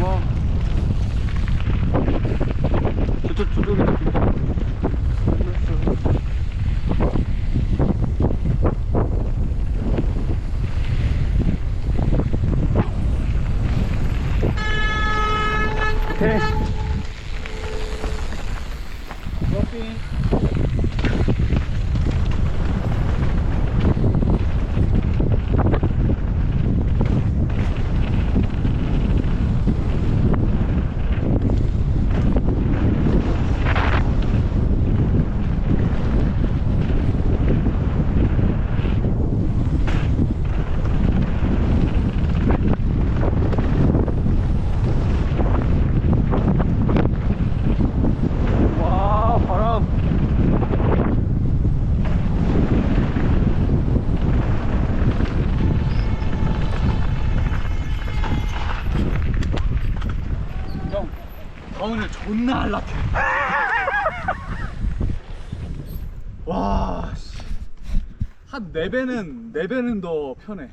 와. 저쪽 저쪽이다. 오케이. 커 나 오늘 존나 안락해. 와, 씨. 한 4배는, 4배는 더 편해.